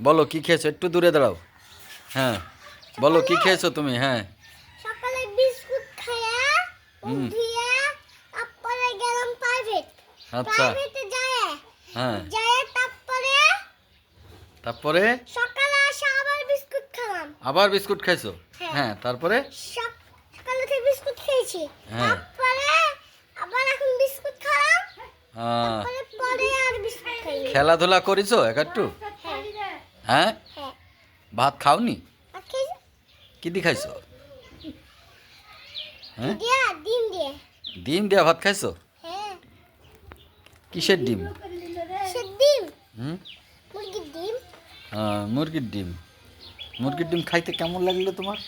বলো কি খেয়েছো? একটু দূরে দাঁড়াও। হ্যাঁ বলো কি খেয়েছো তুমি? হ্যাঁ। সকালে বিস্কুট খাইয়া মুখ হুম। তারপরে গেলাম প্রাইভেট আচ্ছা। প্রাইভেটে যায়। হ্যাঁ। যায় তারপরে তারপরে? সকালে আসে আবার বিস্কুট খেলাম আবার বিস্কুট খাইছো? হ্যাঁ। হ্যাঁ তারপরে? সক- সকালে থেকে বিস্কুট খেয়েছি। হ্যাঁ। তারপরে আবার এখন বিস্কুট খেলাম তারপরে পরে আর বিস্কুট খেলাধুলা করেছ এক একটু হ্যাঁ? হ্যাঁ। ভাত খাওনি? কি দি খাইছো? হ্যাঁ? ডিম দিয়ে। ভাত খাইছো? হ্যাঁ। কিসের ডিম? ডিম? হুম? মুরগির ডিম। মুরগির ডিম। মুরগির ডিম খাইতে কেমন লাগল তোমার?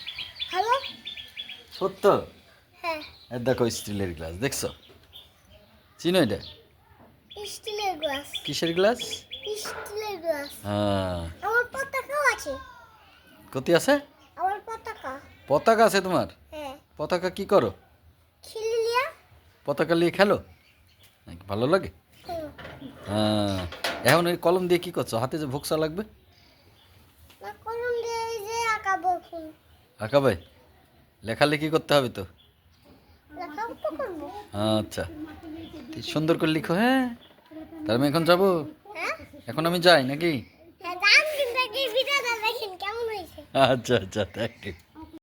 সত্য? হ্যাঁ। দেখো স্টিলের গ্লাস দেখছ? চিনো এটা? স্টিলের গ্লাস। কিসের গ্লাস? স্টিলের গ্লাস। হ্যাঁ। আছে। কতি আছে? আমার পতাকা। পতাকা আছে তোমার? হ্যাঁ। পতাকা কি করো? খেলে লিয়া। পতাকা নিয়ে খেলো? ভালো লাগে? হ্যাঁ। এখন ওই কলম দিয়ে কি করছ? হাতে যে ভোক্সা লাগবে? না কলম দিয়ে এই যে আঁকাবো এখন। আঁকা ভাই লেখালেখি করতে হবে তো? লেখাও তো করব। আচ্ছা। কি সুন্দর করে লিখো হ্যাঁ। তাহলে আমি এখন যাব? হ্যাঁ। এখন আমি যাই নাকি? আচ্ছা আচ্ছা থ্যাংক ইউ